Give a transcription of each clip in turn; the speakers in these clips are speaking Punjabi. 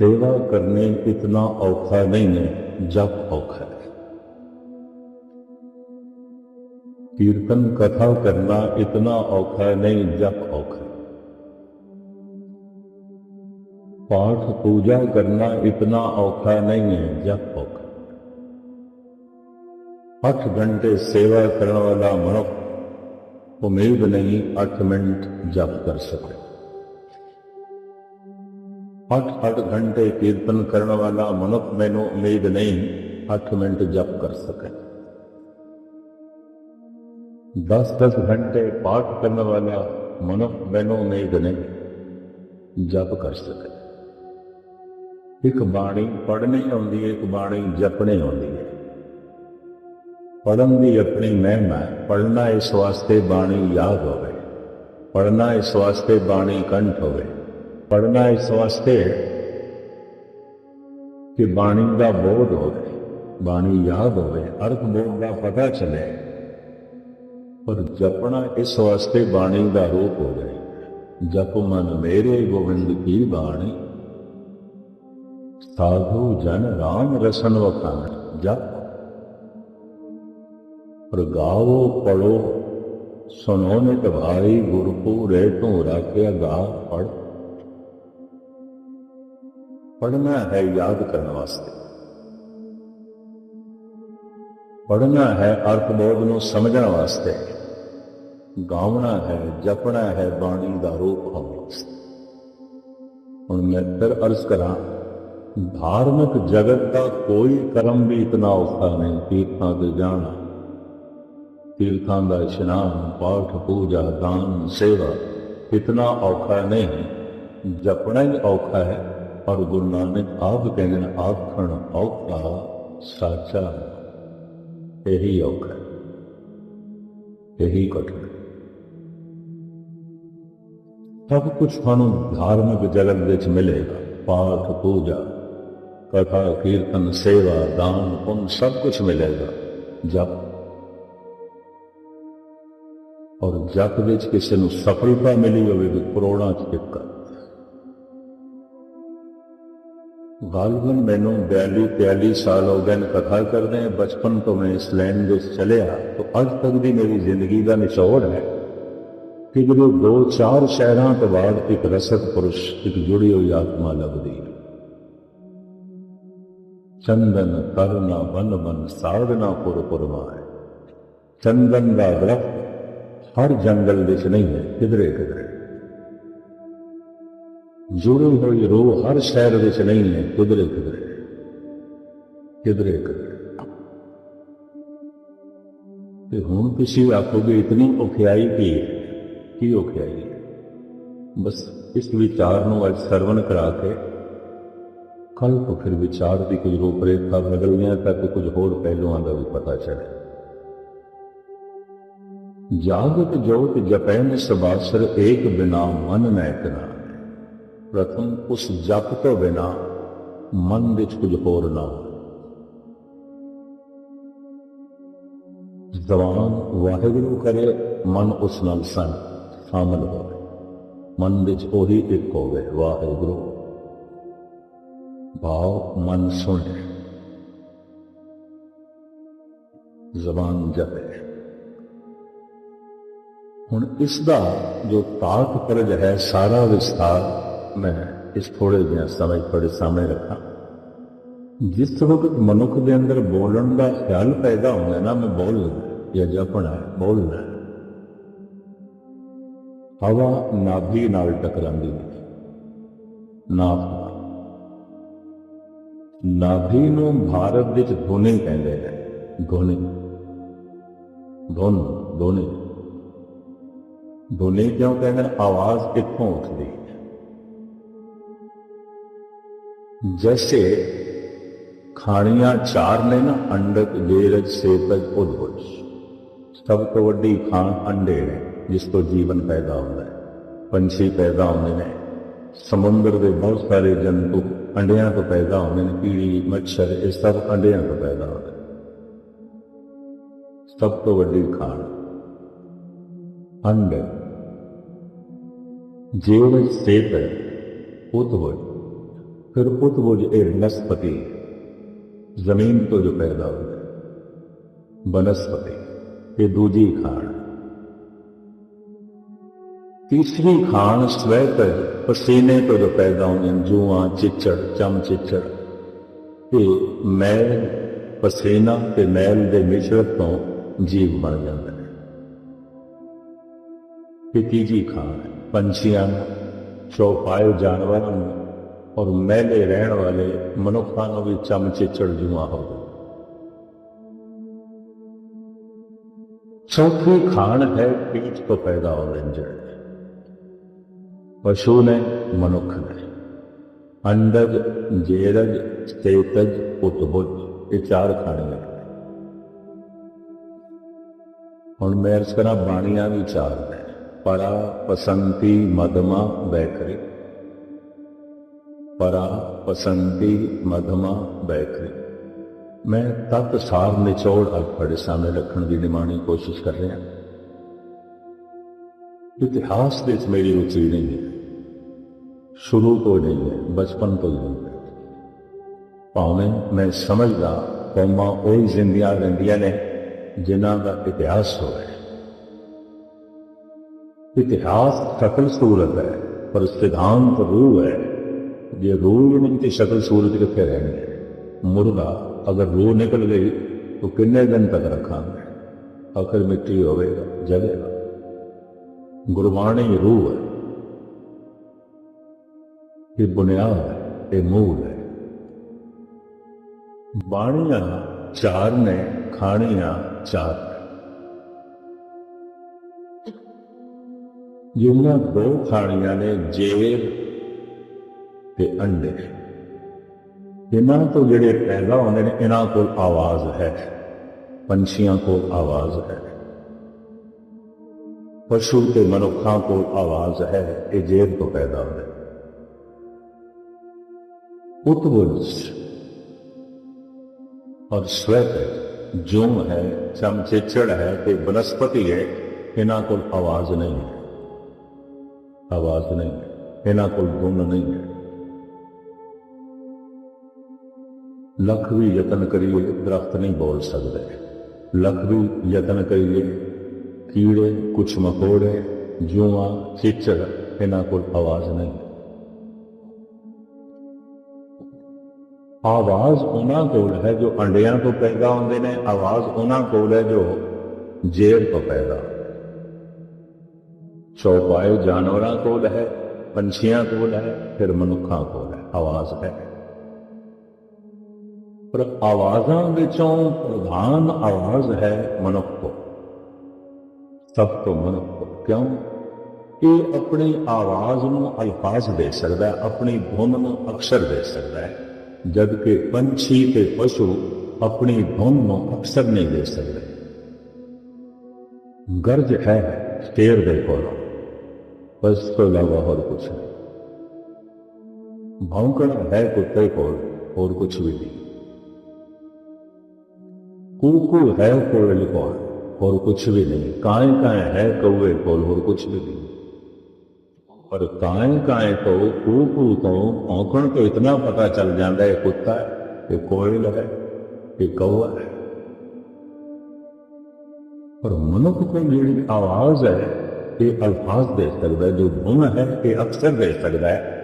سیوا کرنے اتنا اوکھا نہیں ہے جب اوکھا ہے۔ کیرتن کتھا کرنا اتنا اوکھا نہیں جب اوکھا پاٹھ پوجا کرنا اتنا اوکھا نہیں ہے جب اوکھا اٹھ گھنٹے سیوا کرنے والا منک امید نہیں اٹھ منٹ جب کر سکے۔ ਸਕੇ ਅੱਠ ਅੱਠ ਘੰਟੇ ਕੀਰਤਨ ਕਰਨ ਵਾਲਾ ਮਨੁੱਖ ਮੈਨੂੰ ਉਮੀਦ ਨਹੀਂ 8 ਮਿੰਟ ਜਪ ਕਰ ਸਕੇ। 10-10 ਘੰਟੇ ਪਾਠ ਕਰਨ ਵਾਲਾ ਮਨੁੱਖ ਮੈਨੂੰ ਉਮੀਦ ਨਹੀਂ ਜਪ ਕਰ ਸਕੇ। ਇੱਕ ਬਾਣੀ ਪੜ੍ਹਨੀ ਆਉਂਦੀ ਹੈ, ਇੱਕ ਬਾਣੀ ਜਪਣੀ ਆਉਂਦੀ ਹੈ। ਪੜਨ ਦੀ ਆਪਣੀ ਮਹਿਮਾ ਹੈ ਪੜਨਾ ਇਸ ਵਾਸਤੇ ਬਾਣੀ ਯਾਦ ਹੋਵੇ ਪੜਨਾ ਇਸ ਵਾਸਤੇ ਬਾਣੀ ਕੰਠ ਹੋਵੇ। ਪੜਨਾ ਇਸ ਵਾਸਤੇ ਕਿ ਬਾਣੀ ਦਾ ਬੋਧ ਹੋਵੇ, ਬਾਣੀ ਯਾਦ ਹੋਵੇ, ਅਰਥ ਬੋਧ ਦਾ ਪਤਾ ਚਲੇ। ਪਰ ਜਪਣਾ ਇਸ ਵਾਸਤੇ ਬਾਣੀ ਦਾ ਰੂਪ ਹੋਵੇ। ਜਪ ਮਨ ਮੇਰੇ ਗੋਬਿੰਦ ਕੀ ਬਾਣੀ? ਸਾਧੂ ਜਨ ਰਾਮ ਰਸਨ ਵਖਾਣ, ਜਪ। ਪ੍ਰਗਾਵੋ ਪੜੋ ਸੁਨੋ ਨਿਤ ਭਾਈ ਗੁਰੂ ਕੋ ਰਹਿ ਤੋਂ ਰਾਖਿਆ ਗਾ ਪੜ ਪੜਨਾ ਹੈ ਯਾਦ ਕਰਨ ਵਾਸਤੇ। ਪੜਨਾ ਹੈ ਅਰਥ ਬੋਧ ਨੂੰ ਸਮਝਣ ਵਾਸਤੇ। ਗਾਉਣਾ ਹੈ, ਜਪਣਾ ਹੈ ਬਾਣੀ ਦਾ ਰੂਪ ਹੋਣ ਵਾਸਤੇ। ਹੁਣ ਮੈਂ ਫਿਰ ਅਰਜ਼ ਕਰਾਂ, ਧਾਰਮਿਕ ਜਗਤ ਦਾ ਕੋਈ ਕਰਮ ਵੀ ਇਤਨਾ ਔਖਾ ਨਹੀਂ, ਤੀਰਥਾਂ ਤੇ ਜਾਣਾ। ਤੀਰਥਾਂ ਦਾ ਇਸ਼ਨਾਨ, ਪਾਠ, ਪੂਜਾ, ਦਾਨ, ਸੇਵਾ ਇਤਨਾ ਔਖਾ ਨਹੀਂ, ਜਪਣਾ ਹੀ ਔਖਾ ਹੈ। ਔਰ ਗੁਰੂ ਨਾਨਕ ਆਪ ਕਹਿੰਦੇ ਨੇ, ਆਖਣ ਔਖਾ ਸਾਚਾ ਇਹੀ ਔਖਾ ਇਹੀ ਕਠਿਨ ਸਭ ਕੁਝ ਤੁਹਾਨੂੰ ਧਾਰਮਿਕ ਜਗਤ ਵਿੱਚ ਮਿਲੇਗਾ, ਪਾਠ, ਪੂਜਾ, ਕਥਾ, ਕੀਰਤਨ, ਸੇਵਾ, ਦਾਨ, ਪੁੰਨ, ਸਭ ਕੁਝ ਮਿਲੇਗਾ, ਜਪ। ਔਰ ਜਪ ਵਿੱਚ ਕਿਸੇ ਨੂੰ ਸਫਲਤਾ ਮਿਲੀ ਹੋਵੇਗੀ ਕਰੋੜਾਂ ਚ ਇੱਕ ਗਾਲਬਨ ਮੈਨੂੰ 42 43 ਸਾਲ ਹੋ ਗਏ ਨੇ ਕਥਾ ਕਰਦੇ ਹਾਂ ਬਚਪਨ ਤੋਂ ਮੈਂ ਇਸ ਲਾਈਨ ਵਿੱਚ ਚਲਿਆ ਤਾਂ ਅੱਜ ਤੱਕ ਦੀ ਮੇਰੀ ਜ਼ਿੰਦਗੀ ਦਾ ਨਿਚੋੜ ਹੈ ਕਿ ਜਦੋਂ ਦੋ ਚਾਰ ਸ਼ਹਿਰਾਂ ਤੋਂ ਬਾਅਦ ਇੱਕ ਰਸਕ ਪੁਰਸ਼ ਇੱਕ ਜੁੜੀ ਹੋਈ ਆਤਮਾ ਲੱਭਦੀ ਹੈ ਚੰਦਨ ਕਰਨਾ ਬਨ ਬਨ ਸਾਧਨਾ ਪੁਰ ਪੁਰਮਾਏ ਚੰਦਨ ਦਾ ਦਰਖਤ ਹਰ ਜੰਗਲ ਵਿੱਚ ਨਹੀਂ ਹੈ ਕਿਧਰੇ ਕਿਧਰੇ ਜੁੜੀ ਹੋਈ ਰੂਹ ਹਰ ਸ਼ਹਿਰ ਵਿੱਚ ਨਹੀਂ ਹੈ। ਕਿਧਰੇ ਕਿਧਰੇ। ਕਿਧਰੇ ਕਿਧਰੇ। ਤੇ ਹੁਣ ਤੁਸੀਂ ਆਖੋਗੇ, ਇਤਨੀ ਔਖਿਆਈ ਕੀ ਕੀ ਔਖਿਆਈ ਬਸ ਇਸ ਵਿਚਾਰ ਨੂੰ ਅੱਜ ਸਰਵਣ ਕਰਾ ਕੇ ਕੱਲ ਤੋਂ ਫਿਰ ਵਿਚਾਰ ਦੀ ਕੁਝ ਰੂਪਰੇਖਾ ਬਦਲਣੀਆਂ ਤਾਂ ਕੁਝ ਹੋਰ ਪਹਿਲੂਆਂ ਦਾ ਵੀ ਪਤਾ ਚੱਲੇ। ਜਾਗਤ ਜੋਤ ਜਪੈਨ ਸਬਾਸਰ ਏਕ ਬਿਨਾ ਮਨ ਨੈਕ ਨਾ ਪ੍ਰਥਮ ਉਸ ਜਪ ਤੋਂ ਬਿਨਾ ਮਨ ਵਿੱਚ ਕੁਝ ਹੋਰ ਨਾ ਹੋਵੇ। ਜ਼ਬਾਨ ਵਾਹਿਗੁਰੂ ਕਰੇ, ਮਨ ਉਸ ਨਾਲ ਸੰ ਸ਼ਾਮਲ ਹੋਵੇ। ਮਨ ਵਿੱਚ ਉਹੀ ਇੱਕ ਹੋਵੇ, ਵਾਹਿਗੁਰੂ। ਭਾਵ ਮਨ ਸੁਣੇ ਜ਼ਬਾਨ ਜਪੇ। ਹੁਣ ਇਸ ਦਾ ਜੋ ਤਾਕ ਪਰਜ ਹੈ, ਸਾਰਾ ਵਿਸਥਾਰ ਮੈਂ ਇਸ ਥੋੜੇ ਜਿਹਾ ਸਮੇਂ ਤੁਹਾਡੇ ਸਾਹਮਣੇ ਰੱਖਾਂ। ਜਿਸ ਵਕਤ ਮਨੁੱਖ ਦੇ ਅੰਦਰ ਬੋਲਣ ਦਾ ਖਿਆਲ ਪੈਦਾ ਹੁੰਦਾ ਨਾ, ਮੈਂ ਬੋਲ ਜਾਂ ਜਪਣਾ ਬੋਲਣਾ ਹਵਾ ਨਾਭੀ ਨਾਲ ਟਕਰਾਉਂਦੀ ਹੈ। ਨਾਭ। ਨਾਭੀ ਨੂੰ ਭਾਰਤ ਵਿੱਚ ਧੁਨੀ ਕਹਿੰਦੇ ਨੇ। ਧੁਨੀ। ਧੁਨ, ਧੁਨੀ। ਧੁਨੀ ਕਿਉਂ ਕਹਿੰਦੇ ਨੇ? ਆਵਾਜ਼ ਕਿੱਥੋਂ ਉੱਠਦੀ? ਹੈ ਖਾਣੀਆਂ ਚਾਰ ਨੇ ਨਾ ਅੰਡਕ ਜੇਰਜ ਸੇਤਜ ਉਦਭੁਜ ਸਭ ਤੋਂ ਵੱਡੀ ਖਾਣ ਅੰਡੇ ਨੇ ਜਿਸ ਤੋਂ ਜੀਵਨ ਪੈਦਾ ਹੁੰਦਾ ਹੈ ਪੰਛੀ ਪੈਦਾ ਹੁੰਦੇ ਨੇ ਸਮੁੰਦਰ ਦੇ ਬਹੁਤ ਸਾਰੇ ਜੰਤੂ ਅੰਡਿਆਂ ਤੋਂ ਪੈਦਾ ਹੁੰਦੇ ਨੇ ਕੀੜੀ ਮੱਛਰ ਇਹ ਸਭ ਅੰਡਿਆਂ ਤੋਂ ਪੈਦਾ ਹੁੰਦੇ ਸਭ ਤੋਂ ਵੱਡੀ ਖਾਣ ਅੰਡ ਜੀਵਨ ਸੇਤ ਉਦਭੁਜ ਫਿਰ ਉਤਬੁਜ ਇਹ ਬਨਸਪਤੀ ਜ਼ਮੀਨ ਤੋਂ ਜੋ ਪੈਦਾ ਹੋਇਆ ਬਨਸਪਤੀ, ਇਹ ਦੂਜੀ ਖਾਣ। ਤੀਸਰੀ ਖਾਣ ਸਵੈਤ ਪਸੀਨੇ ਤੋਂ ਜੋ ਪੈਦਾ ਹੁੰਦੇ ਨੇ, ਜੂਆਂ, ਚਿੱਚੜ, ਚਮ ਚਿੱਚੜ। ਤੇ ਮੈਲ, ਪਸੀਨਾ ਤੇ ਮੈਲ ਦੇ ਮਿਸ਼ਰਤ ਤੋਂ ਜੀਵ ਬਣ ਜਾਂਦਾ ਹੈ ਇਹ ਤੀਜੀ ਖਾਣ, ਪੰਛੀਆਂ ਨੂੰ, ਚੌਪਾਏ ਜਾਨਵਰਾਂ ਨੂੰ ਔਰ ਮਹਿਲੇ ਰਹਿਣ ਵਾਲੇ ਮਨੁੱਖਾਂ ਨੂੰ ਵੀ ਚਮ ਚਿੱਚੜ ਹੋਵੇ। ਚੌਥੀ ਖਾਣ ਹੈ ਪੀਠ ਤੋਂ ਪੈਦਾ ਹੋਣੇ ਜਿਹੜੇ ਪਸ਼ੂ ਨੇ, ਮਨੁੱਖ ਨੇ। ਅੰਡਜ, ਜੇਰਜ ਸਤੇਤਜ ਉਤਬੁਜ ਇਹ ਚਾਰ ਖਾਣੀਆਂ ਨੇ। ਹੁਣ ਮੈਂ ਇਸ ਕਰਾਂ ਬਾਣੀਆਂ ਵੀ ਚਾਰ ਨੇ ਪਰਾ, ਪਸੰਤੀ, ਮਦਮਾ, ਬੈਕਰੀ। ਪਰਾ ਪਸੰਤੀ ਮਦਮਾ ਬੈਕਰੀ ਮੈਂ ਤਤ ਸਾਰ ਨਿਚੋੜ ਅੱਜ ਤੁਹਾਡੇ ਸਾਹਮਣੇ ਰੱਖਣ ਦੀ ਨਿਮਾਣੀ ਕੋਸ਼ਿਸ਼ ਕਰ ਰਿਹਾ। ਇਤਿਹਾਸ ਵਿੱਚ ਮੇਰੀ ਰੁਚੀ ਨਹੀਂ ਹੈ। ਸ਼ੁਰੂ ਤੋਂ ਨਹੀਂ ਹੈ, ਬਚਪਨ ਤੋਂ ਨਹੀਂ ਹੈ। ਭਾਵੇਂ ਮੈਂ ਸਮਝਦਾ ਕੌਮਾਂ ਉਹੀ ਜ਼ਿੰਦਗੀਆਂ ਰਹਿੰਦੀਆਂ ਨੇ ਜਿਨ੍ਹਾਂ ਦਾ ਇਤਿਹਾਸ ਹੋਵੇ ਇਤਿਹਾਸ ਸ਼ਕਲ ਸੂਰਤ ਹੈ, ਪਰ ਸਿਧਾਂਤ ਰੂਹ ਹੈ। ਜੇ ਰੂਹ ਨਹੀਂ ਤੇ ਸ਼ਕਲ ਸੂਰਤ ਕਿੱਥੇ ਰਹਿਣੀ ਹੈ? ਮੁਰਦਾ ਅਗਰ ਰੂਹ ਨਿਕਲ ਗਈ, ਤਾਂ ਕਿੰਨੇ ਦਿਨ ਤੱਕ ਰੱਖਾਂਗੇ? ਆਖਰ ਮਿੱਟੀ ਹੋਵੇਗਾ ਜਲੇਗਾ ਗੁਰਬਾਣੀ ਰੂਹ ਹੈ। ਇਹ ਬੁਨਿਆਦ ਹੈ, ਇਹ ਮੂਲ ਹੈ। ਬਾਣੀਆਂ ਚਾਰ ਨੇ, ਖਾਣੀਆਂ ਚਾਰ। ਨੇ ਜਿਹਨਾਂ ਦੋ ਖਾਣੀਆਂ ਨੇ ਜੇਰ ਤੇ ਅੰਡੇ। ਇਹਨਾਂ ਤੋਂ ਜਿਹੜੇ ਪੈਦਾ ਹੁੰਦੇ ਨੇ, ਇਹਨਾਂ ਕੋਲ ਆਵਾਜ਼ ਹੈ। ਪੰਛੀਆਂ ਕੋਲ ਆਵਾਜ਼ ਹੈ। ਪਸ਼ੂ ਤੇ ਮਨੁੱਖਾਂ ਕੋਲ ਆਵਾਜ਼ ਹੈ। ਇਹ ਜੇਰ ਤੋਂ ਪੈਦਾ ਹੁੰਦੇ ਨੇ। ਉਤਬੁਜ ਔਰ ਸਵੈਤ ਜੋ ਹੈ ਚਮਚੇਚੜ ਹੈ ਤੇ ਬਨਸਪਤੀ ਹੈ। ਇਹਨਾਂ ਕੋਲ ਆਵਾਜ਼ ਨਹੀਂ ਹੈ। ਆਵਾਜ਼ ਨਹੀਂ ਹੈ। ਇਹਨਾਂ ਕੋਲ ਗੁਣ ਨਹੀਂ ਹੈ। ਲੱਖ ਵੀ ਯਤਨ ਕਰੀਏ, ਦਰਖਤ ਨਹੀਂ ਬੋਲ ਸਕਦੇ। ਲੱਖ ਵੀ ਯਤਨ ਕਰੀਏ, ਕੀੜੇ ਕੁਛ ਮਕੋੜੇ, ਜੂਆਂ, ਚਿੱਚੜ, ਇਹਨਾਂ ਕੋਲ ਆਵਾਜ਼ ਨਹੀਂ। ਆਵਾਜ਼ ਉਹਨਾਂ ਕੋਲ ਹੈ ਜੋ ਅੰਡਿਆਂ ਤੋਂ ਪੈਦਾ ਹੁੰਦੇ ਨੇ, ਆਵਾਜ਼ ਉਹਨਾਂ ਕੋਲ ਹੈ ਜੋ ਜੇਰ ਤੋਂ ਪੈਦਾ। ਚੌਪਾਏ ਜਾਨਵਰਾਂ ਕੋਲ ਹੈ, ਪੰਛੀਆਂ ਕੋਲ ਹੈ, ਫਿਰ ਮਨੁੱਖਾਂ ਕੋਲ ਹੈ, ਆਵਾਜ਼ ਹੈ। ਪਰ ਆਵਾਜ਼ਾਂ ਵਿੱਚੋਂ ਪ੍ਰਧਾਨ ਆਵਾਜ਼ ਹੈ ਮਨੁੱਖ। ਸਭ ਤੋਂ ਮਨੁੱਖ ਕਿਉਂ? ਇਹ ਆਪਣੀ ਆਵਾਜ਼ ਨੂੰ ਅਲਫਾਜ਼ ਦੇ ਸਕਦਾ ਹੈ, ਆਪਣੀ ਧੁਨ ਨੂੰ ਅਕਸ਼ਰ ਦੇ ਸਕਦਾ ਹੈ। ਜਦ ਕਿ ਪੰਛੀ ਤੇ ਪਸ਼ੂ ਆਪਣੀ ਧੁਨ ਨੂੰ ਅਕਸਰ ਨਹੀਂ ਦੇ ਸਕਦੇ। ਗਰਜ ਹੈ ਸ਼ੇਰ ਦੇ ਕੋਲ, ਬਸ ਤੋਂ ਇਲਾਵਾ ਹੋਰ ਕੁਝ ਨਹੀਂ। ਭੌਂਕਣ ਹੈ ਕੁੱਤੇ ਕੋਲ, ਹੋਰ ਕੁਝ ਵੀ ਨਹੀਂ। ਕੂਕੂ ਹੈ ਕੋਇਲ ਕੋਲ ਹੋਰ ਕੁਝ ਵੀ ਨਹੀਂ ਕਾਏ ਕਾਏ ਹੈ ਕौवे ਕੋਲ ਹੋਰ ਕੁਝ ਵੀ ਨਹੀਂ ਪਰ ਕਾਏ ਕਾਏ ਤੋਂ ਕੂਕੂ ਤੋਂ ਭੌਂਕਣ ਤੋਂ ਇਤਨਾ ਪਤਾ ਚੱਲ ਜਾਂਦਾ ਹੈ ਕੁੱਤਾ ਹੈ ਇਹ ਕੋਇਲ ਹੈ ਇਹ ਕौवा ਹੈ ਪਰ ਮਨੁੱਖ ਕੋਲ ਜਿਹੜੀ ਆਵਾਜ਼ ਹੈ ਇਹ ਅਲਫਾਜ਼ ਦੇ ਸਕਦਾ ਹੈ ਜੋ ਧੁਨ ਹੈ ਇਹ ਅਕਸਰ ਦੇ ਸਕਦਾ ਹੈ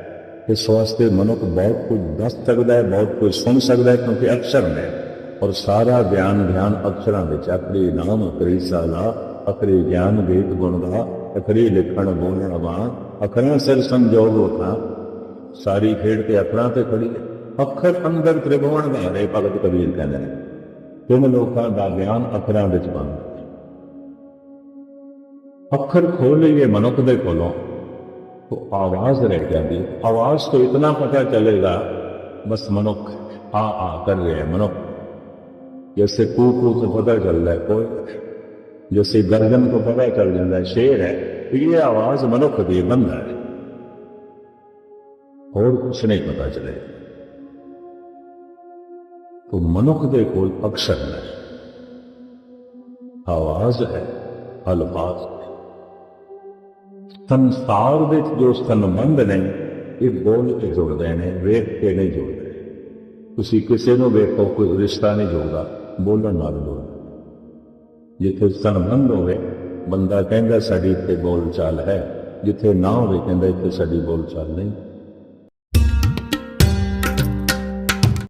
ਇਸ ਵਾਸਤੇ ਮਨੁੱਖ ਬਹੁਤ ਕੁਝ ਦੱਸ ਸਕਦਾ ਹੈ ਬਹੁਤ ਕੁਝ ਸੁਣ ਸਕਦਾ ਹੈ ਕਿਉਂਕਿ ਅਕਸ਼ਰ ਨੇ ਔਰ ਸਾਰਾ ਗਿਆਨ ਗਿਆਨ ਅਕਸ਼ਰਾਂ ਵਿੱਚ ਆਖਰੀ ਨਾਮ, ਅਖਰੀ ਸਾਲਾ, ਅਖਰੀ ਗਿਆਨ ਵੇਦ ਗੁਣ ਦਾ, ਅਖਰੀ ਲਿਖਣ, ਬੋਲਣ ਆਵਾਂ ਅਖਰਾਂ ਸਿਰ ਸੰਜੋਗ ਹੋਤਾ ਸਾਰੀ ਖੇਡ ਤੇ ਅਖਰਾਂ ਤੇ ਖੜੀ ਹੈ। ਅੱਖਰ ਅੰਦਰ ਤ੍ਰਿਭਵਨ ਵਾਲੇ ਭਗਤ ਕਬੀਰ ਕਹਿੰਦੇ ਨੇ। ਤਿੰਨ ਲੋਕਾਂ ਦਾ ਗਿਆਨ ਅੱਖਰਾਂ ਵਿੱਚ ਬੰਦ ਅੱਖਰ ਖੋਲ ਲਈਏ ਮਨੁੱਖ ਦੇ ਕੋਲੋਂ। ਤੋ ਆਵਾਜ਼ ਰਹਿ ਜਾਂਦੀ ਆਵਾਜ਼ ਤੋਂ ਇਤਨਾ ਪਤਾ ਚੱਲੇਗਾ, ਬਸ ਮਨੁੱਖ ਆ ਆ ਕਰ ਰਿਹਾ ਮਨੁੱਖ। जैसे कू कू को पता चल रहा है कोई जैसे गर्जन को पता चल जाता है शेर है तो ये आवाज मनुख की बंद है और कुछ नहीं पता चले तो मनुख दे कोल अक्षर है आवाज है अल्फाज ਹੈ ਸੰਸਾਰ ਵਿੱਚ ਜੋ ਸੰਬੰਧ ਨੇ ਇਹ ਬੋਲ ਕੇ ਜੁੜਦੇ ਨੇ ਵੇਖ ਕੇ ਨਹੀਂ ਜੁੜਦੇ ਤੁਸੀਂ ਕਿਸੇ ਨੂੰ ਵੇਖੋ ਕੋਈ ਰਿਸ਼ਤਾ ਨਹੀਂ ਜੁੜਦਾ ਬੋਲਣ ਨਾਲ ਜੁੜਦਾ ਜਿੱਥੇ ਸੰਬੰਧ ਹੋਵੇ, ਬੰਦਾ ਕਹਿੰਦਾ ਸਾਡੀ ਇੱਥੇ ਬੋਲਚਾਲ ਹੈ। ਜਿੱਥੇ ਨਾ ਹੋਵੇ, ਕਹਿੰਦਾ ਇੱਥੇ ਸਾਡੀ ਬੋਲਚਾਲ ਨਹੀਂ।